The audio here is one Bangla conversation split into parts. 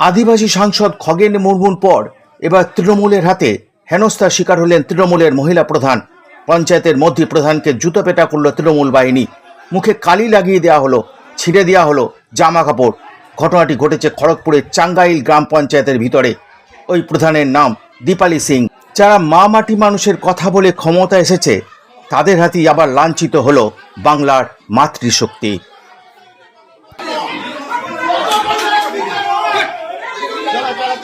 আদিবাসী সাংসদ খগেন মুর্মুর পর এবার তৃণমূলের হাতে হেনস্থার শিকার হলেন তৃণমূলের মহিলা প্রধান। পঞ্চায়েতের মধ্যে প্রধানকে জুতো পেটা করল তৃণমূল বাহিনী। মুখে কালি লাগিয়ে দেওয়া হলো, ছিঁড়ে দেওয়া হলো জামা কাপড়। ঘটনাটি ঘটেছে খড়গপুরের চাঙ্গাইল গ্রাম পঞ্চায়েতের ভিতরে। ওই প্রধানের নাম দীপালি সিং। যারা মা মাটি মানুষের কথা বলে ক্ষমতা এসেছে, তাদের হাতেই আবার লাঞ্ছিত হলো বাংলার মাতৃশক্তি।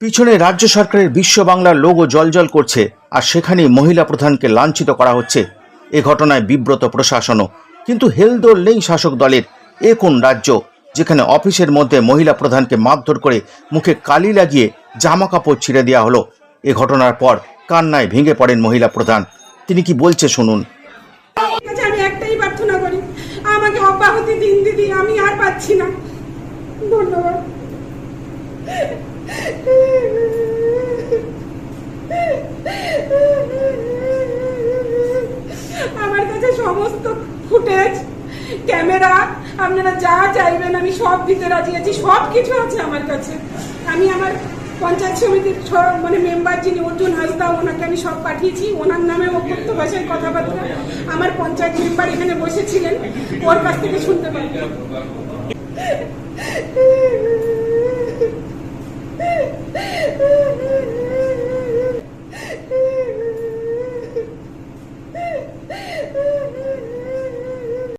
পিছনে রাজ্য সরকারের বিশ্ব বাংলার লোগো জলজল করছে, আর সেখানে মহিলা প্রধানকে লাঞ্ছিত করা হচ্ছে। এ ঘটনায় বিব্রত প্রশাসনও। কিন্তু হেলদোল নেই শাসক দলের। এ কোন রাজ্য? যেখানে অফিসের মধ্যে মহিলা প্রধানকে মারধর করে মুখে কালি লাগিয়ে জামা কাপড় ছিঁড়ে দেওয়া হলো। এ ঘটনার পর কান্নায় ভেঙে পড়েন মহিলা প্রধান। তিনি কি বলছে শুনুন। আমি একটাই প্রার্থনা করি, আমাকে অব্যাহতি দিন দিদি, আমি আর পাচ্ছি না। আমার কাছে সমস্ত ফুটেজ, ক্যামেরা, আপনারা যা চাইবেন, আমি সব দিতে রাজি আছি, সব কিছু আছে আমার কাছে। আমি আমার পঞ্চায়েত সমিতির মানে মেম্বার যিনি, অর্জুন হাসদা, ওনাকে আমি সব পাঠিয়েছি। ওনার নামে অভ্যক্ত ভাষায় কথাবার্তা। আমার পঞ্চায়েত মেম্বার এখানে বসেছিলেন। ওর কাছ থেকে শুনতে পাই।